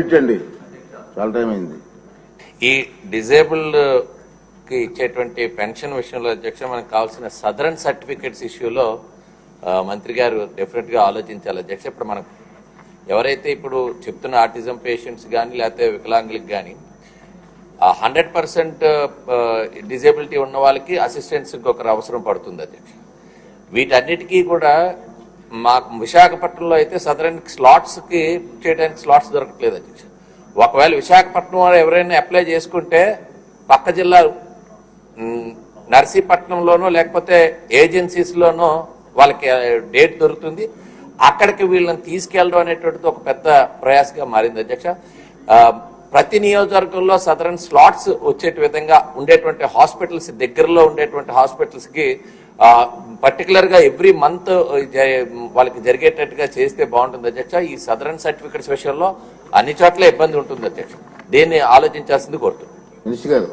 ఇచ్చండి చాలా టైం అయింది. ఈ డిజేబుల్డ్కి ఇచ్చేటువంటి పెన్షన్ విషయంలో అధ్యక్ష మనకు కావాల్సిన సదరన్ సర్టిఫికెట్స్ ఇష్యూలో మంత్రి గారు డెఫినెట్గా ఆలోచించాలి. అధ్యక్ష ఇప్పుడు మనకు ఎవరైతే ఇప్పుడు చెప్తున్న ఆర్టిజం పేషెంట్స్ కానీ లేకపోతే వికలాంగులకు కానీ హండ్రెడ్ పర్సెంట్ డిజేబిలిటీ ఉన్న వాళ్ళకి అసిస్టెన్స్ ఇంకొకరు అవసరం పడుతుంది అధ్యక్ష. వీటన్నిటికీ కూడా మాకు విశాఖపట్నంలో అయితే సదరన్ స్లాట్స్కి బుక్ చేయడానికి స్లాట్స్ దొరకట్లేదు అధ్యక్ష. ఒకవేళ విశాఖపట్నం వారు ఎవరైనా అప్లై చేసుకుంటే పక్క జిల్లా నర్సీపట్నంలోనో లేకపోతే ఏజెన్సీస్లోనో వాళ్ళకి డేట్ దొరుకుతుంది. అక్కడికి వీళ్ళని తీసుకెళ్ళడం అనేటువంటిది ఒక పెద్ద ప్రయాసగా మారింది అధ్యక్ష. ప్రతి నియోజకవర్గంలో సదరన్ స్లాట్స్ వచ్చేటి విధంగా ఉండేటువంటి హాస్పిటల్స్ దగ్గరలో ఉండేటువంటి హాస్పిటల్స్కి కి పర్టికులర్గా ఎవ్రీ మంత్ uh, వాళ్ళకి జరిగేటట్టుగా చేస్తే బాగుంటుంది అధ్యక్ష. ఈ సదరన్ సర్టిఫికెట్స్ విషయంలో అన్ని చోట్ల ఇబ్బంది ఉంటుంది అధ్యక్ష. దీన్ని ఆలోచించాల్సింది కోరుతున్నాను. మినిస్టర్ గారు